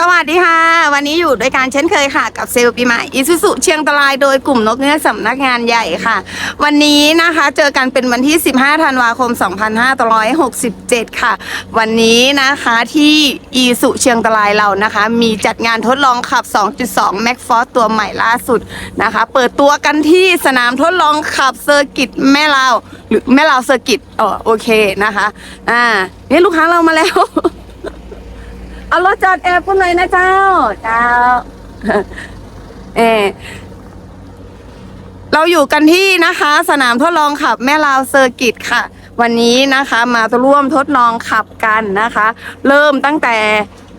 สวัสดีค่ะ วันนี้อยู่ด้วยกันเช่นเคยค่ะ กับเซลล์ปีใหม่อิซุสุเชียงตรายโดยกลุ่มนกเงือกสำนักงานใหญ่ค่ะ วันนี้นะคะเจอกันเป็นวันที่ 15 ธันวาคม 2567 ค่ะ วันนี้นะคะที่อีสุเชียงตรายเรานะคะ มีจัดงานทดลองขับ 2.2 m a c f o r ตัวใหม่ล่าสุดนะคะ เปิดตัวกันที่สนามทดลองขับเซอร์กิตแม่ลาวหรือแม่ลาวเซอร์กิตอ๋อโอเคนะคะอ่านี่ลูกค้าเรามาแล้ว เอารถจอดแอร์พุ่นเลยนะเจ้า เจ้า เออเราอยู่กันที่นะคะ สนามทดลองขับแม่ลาวเซอร์กิตค่ะ วันนี้นะคะมาร่วมทดลองขับกันนะคะ เริ่มตั้งแต่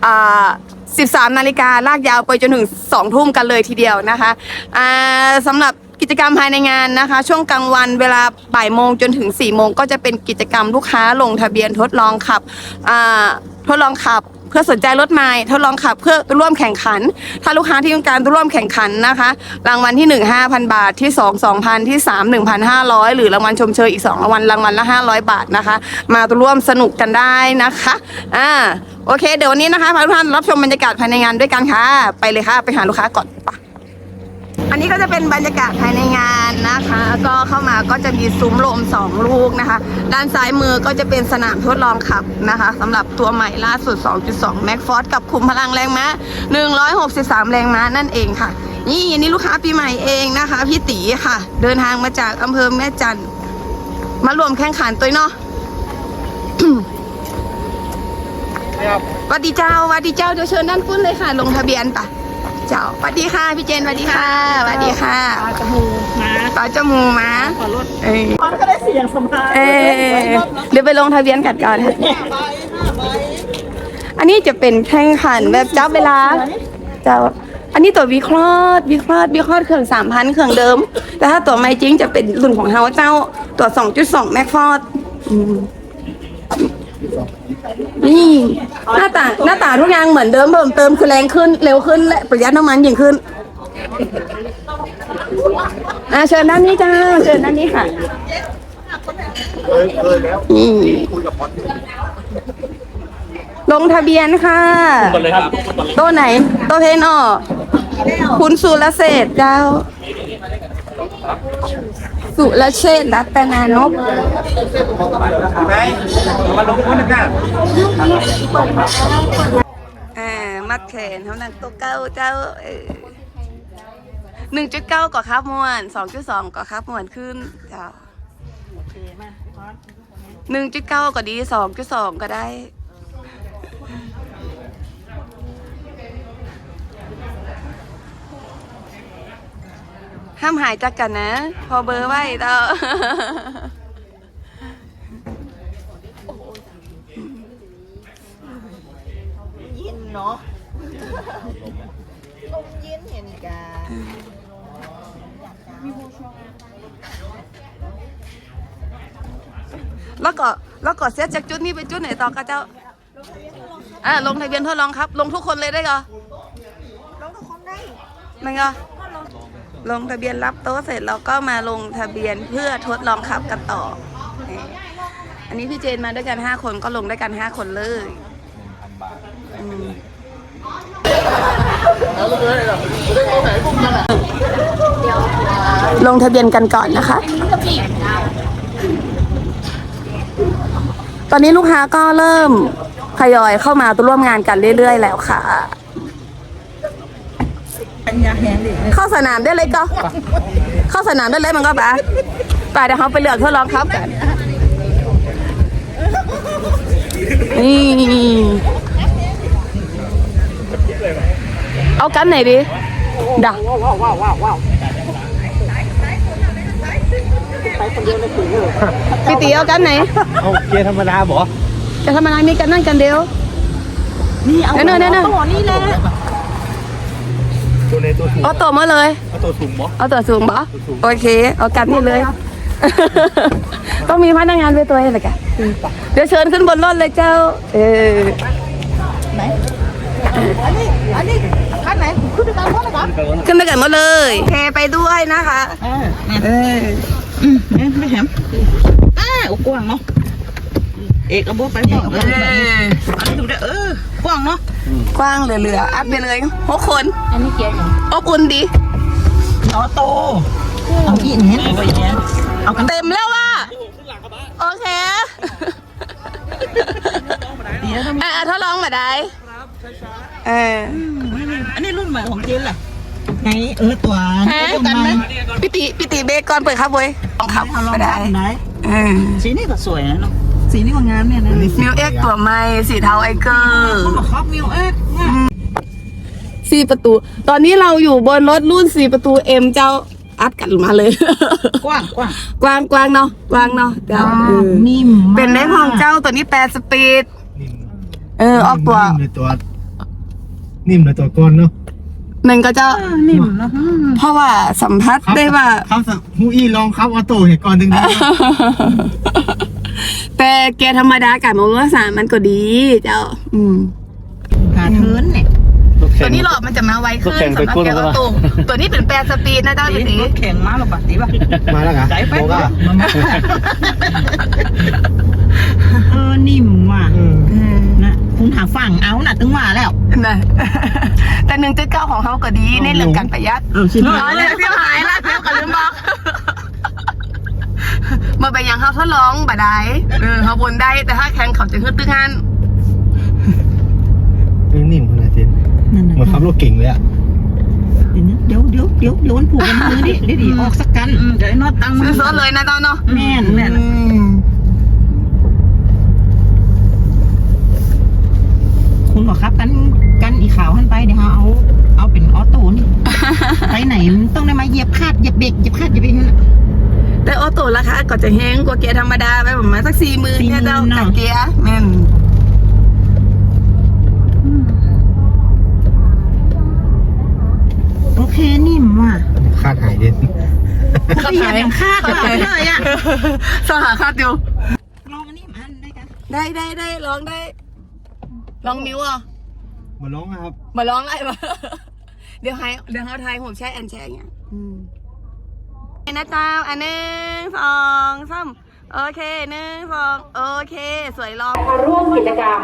อ่า13 นาฬิกาลากยาวไปจนถึง 2 ทุ่มกันเลยทีเดียวนะคะอ่าสำหรับกิจกรรมภายในงานนะคะ ช่วงกลางวันเวลาบ่ายโมงจนถึง4ี่โมงก็จะเป็นกิจกรรมลูกค้าลงทะเบียนทดลองขับทดลองขับ เพื่อสนใจรถใหม่ทดลองขับเพื่อร่วมแข่งขัน ถ้าลูกค้าที่ต้องการร่วมแข่งขันนะคะ รางวัลที่ 1 5,000 บาทที่ 2 2,000 ที่ 3 1,500 หรือรางวัลชมเชยอีก 2 รางวัลรางวัลละ 500 บาทนะคะ มาร่วมสนุกกันได้นะคะอ่าโอเค เดี๋ยววันนี้นะคะพาทุกท่านรับชมบรรยากาศภายในงานด้วยกันค่ะ ไปเลยค่ะ ไปหาลูกค้าก่อนไป นนี้ก็จะเป็นบรรยากาศภายในงานนะคะ ก็เข้ามาก็จะมีซุ้มลมสองลูกนะคะ ด้านซ้ายมือก็จะเป็นสนามทดลองขับนะคะสำหรับตัวใหม่ล่าสุด 2.2 m a c f o r กับคุมพลังแรงม้า 163 แรงม้านั่นเองค่ะ นี่อันนี้ลูกค้าปีใหม่เองนะคะ พี่ตีค่ะ เดินทางมาจากอำเภอแม่จันทร์มารวมแข่งขันตัวเนาะสวัสดีเจ้าสวัสดีเจ้าเดี๋ยวเชิญด้านฟุ้นเลยค่ะ ลงทะเบียนปะ เจ้าสวัสดีค่ะพี่เจนสวัสดีค่ะสวัสดีค่ะปลาจมูกมาต่อจมูกมาขอรถเอ้ยมันก็ได้เสียงสมภารเอ้ยเดี๋ยวไปลงทะเบียนกันก่อนอันนี้จะเป็นแข่งขันแบบจับเวลาเจ้าอันนี้ตัววิเคราะห์วิเคราะห์วิเคราะห์เครื่องสามพันเครื่องเดิม แต่ถ้าตัวไม่จริงจะเป็นรุ่นของเฮาเจ้าตัวสองจุดสองแม็กฟอร์ด นี่หน้าตาหน้าตาทุกอย่างเหมือนเดิมเพิ่มเติมคือแรงขึ้นเร็วขึ้นและประหยัดน้ำมันยิ่งขึ้นอ่าเชิญด้านนี้จ้าเชิญด้านนี้ค่ะอืมลงทะเบียนค่ะโต๊ะไหนโต๊ะเพนออคุณสุรเศษเจ้า สุรเชษฐ์รัตนานพมาลงทุนนะอ่ามัดแขนเท่านั้นโต๊ะเก้าเจ้าหนึ่งจุดเก้าก่อครับมวนสองจุดสองก่อครับมวนขึ้นเจ้าหนึ่งจุดเก้าก็ดีสองจุดสองก็ได้ ห้ามหายจากกันนะ พอเบอร์ไว้ต่อเย็นเนาะลมเย็นเห็นกาแล้วก็แล้วก็เสียจากจุดนี้ไปจุดไหนต่อก็เจ้าอ่าลงทะเบียนทดลองครับ ลงทุกคนเลยได้ก็ลงทุกคนได้นั่นก็ ลงทะเบียนรับโต๊ะเสร็จเราก็มาลงทะเบียนเพื่อทดลองขับกันต่อ อันนี้พี่เจนมาด้วยกันห้าคนก็ลงด้วยกันห้าคนเลยลงทะเบียนกันก่อนนะคะ ตอนนี้ลูกค้าก็เริ่มทยอยเข้ามาร่วมงานกันเรื่อย ๆ แล้วค่ะ เข้าสนามได้เลยก็ เข้าสนามได้เลยมันก็ปะไปเดี๋ยวเขาไปเลือกทดลองครับกัน นี่เอากันไหนดีดักว้าวว้าวว้าวว้าวว้าวไปคนเดียวเลยถึงเลยพี่ตีเอากันไหน เอาเกียร์ธรรมดาบอจะทำอะไรมีกันนั่นกันเดียว นี่เอาเนอะเนอะเนอะตัวนี่แหละ ตัวในตัวสูงเอาตัวมาเลย เอาตัวสูงบอเอาตัวสูงบ่โอเค เอากันนี่เลย ต้องมีพนักงานไปตัวให้เลยกันเดี๋ยวเชิญขึ้นบนรถเลยเจ้า เออไหนอันนี้อันนี้ขั้นไหนขึ้นด้วยกันหมดเลยครับขึ้นไปกันหมดเลยเทไปด้วยนะคะอ่าเอออืมไม่แหมอ่าโอ้กว้างเนาะเอกเอาโบไปบอกเอออันนี้ดูได้เออกว้างเนาะ กว้างเหลือๆอัพไปเลยหกคนอันนี้เกียร์อย่างอบอุ่นดีออโต้เอาอีกเนี้ยเอากันเต็มแล้วว่ะโอเคเดี๋ยวต้องมีอะทดลองมาได้เอออันนี้รุ่นใหม่ของเจนแหละไงเออตัวฮะเดียวกันไหมปิติปิติเบรกก่อนเปิดครับเว้ยลองขับเอาลองมาได้ไหนเออสีนี่ก็สวยนะเนาะ สีนี่ก็งามเนี่ยนะมิวเอ็กตัวใหม่สีเทาไอเกอร์เขาบอกครอบมิวเอ็กซ์เนี่ยสี่ประตู ตอนนี้เราอยู่บนรถรุ่นสี่ประตูเอ็มเจ้าอัดกันมาเลย กว้างกว้างกว้างกว้างเนาะกว้างเนาะเจ้าเออนิ่มมากเป็นได้ของเจ้าตัวนี้แปดสปีดเออออกตัวนิ่มเลยตัว นิ่มเลยตัวก้นเนาะหนึ่งก็เจ้าเออนิ่มเนาะเพราะว่าสัมผัสได้ว่าครับฮูอี้ลองครับออโต้เห็นก่อนดึง แต่แกธรรมดากับมอเตอร์สามมันก็ดี เจ้า อืมหาเทิร์นเนี่ยตัวนี้หลอดมันจะมาไวขึ้นรถแข่งสำหรับไปก้นแกแล้วว่าปะตัวตัวนี้เป็นแปดสปีดนะเจ้าพี่ตีรถแข่งม้าหรอปะตีป่ะมาแล้วเหรอใจไปบอกว่าเออนิ่มว่ะอืมอืมนะคุณหาฝั่งเอาน่ะตึงว่าแล้วนะแต่หนึ่งจุดเก้าของเขาก็ดีในเรื่องการประหยัดเออชิมร้อยเลยพี่หายละเดี๋ยวกันลืมบอก มาไปยังเขาทดลองบ่ได้เออเขาบนได้แต่ถ้าแข่งเขาจะขึ้นตึ้งหันเออนิ่มขนาดนี้นั่นเหมือนขับรถเก่งเลยอะเดี๋ยวเดี๋ยวเดี๋ยวเดี๋ยวมันผูกกันมือดิเดี๋ยวดิออกสักกันเดี๋ยวไอ้น็อตตั้งมืซื้ออซดเลยนะเจ้าเนาะแม่นแม่นอืมคุณบอกครับกันกันอีขาวหันไปเดี๋ยวเขาเอาเอาเป็นออโต้นี่ไปไหนมันต้องได้มาเหยียบคาดเหยียบเบรกเหยียบคาดเหยียบเบรกนั่นน่ะ แต่ออโต้ราคาก็จะแห้งกว่าเกียร์ธรรมดาไปประมาณสักสี่หมื่นเนี่ยเจ้า40,000กับเกียร์แม่นโอเคนิ่มว่ะคาดหายเด่นเขาไปเหยียบอย่างคาดว่ะเลยอะสหาคาดอยู่ ลองอันนี้มาอันได้กันได้ได้ได้ลองได้ ลองนิ้วอะมาร้องนะครับ มาลองได้ปะเดี๋ยวให้เดี๋ยวเขาทายผมใช้อันแชร์อย่างอืม นะเจ้าอันหนึ่งสองสามโอเคหนึ่งสองโอเค สวยลองมาร่วมกิจกรรม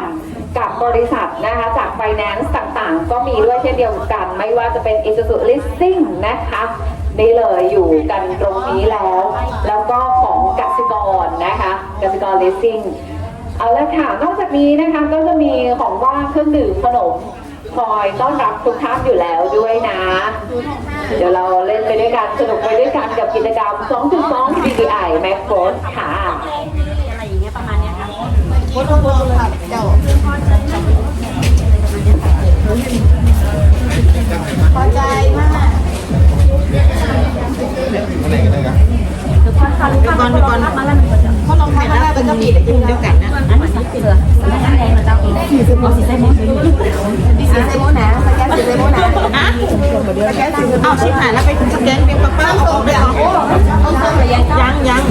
กับบริษัทนะคะจากไฟแนนซ์ต่างๆ ก็มีด้วยเช่นเดียวกัน ไม่ว่าจะเป็น Isuzu Leasing นะคะนี่เลยอยู่กันตรงนี้แล้ว แล้วก็ของกสิกรนะคะกสิกร Leasing เอาละค่ะ นอกจากนี้นะคะก็จะมีของว่างเครื่องดื่มขนม คอยต้อนรับทุกท่านอยู่แล้วด้วยนะ เดี๋ยวเราเล่นไปด้วยกันสนุกไปด้วยกันกับกิจกรรม 2.2 DDI Max Force ค่ะอะไรอย่างเงี้ยประมาณเนี้ยค่ะพอใจมากก่อนก่อนมาแล้วมันก็จะเขาลองทำได้เป็นกระบี่กลุ่มเดียวกันนะอันนี้สีเสือสีแดงมันจะสีเสือสีใส่ห มดดีสีเซโมนะสแกนสีเซโมนะเอาชิบหายแล้วไปสแกนเป็นป้าป้าเอาออกเลยเหรอยังยัง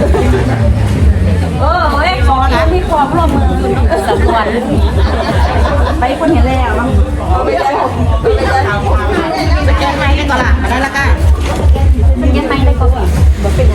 เออเอ้ยขอนะพี่ขอพร่อมมือสำนวนไปคนเห็นแล้วสแกนไม้ได้ก่อนละมาได้ละกันยังไงได้ก็ผิดบอกเป็นอย่างนั้นไม่รู้เห็นเขาตั้งตั้งกัน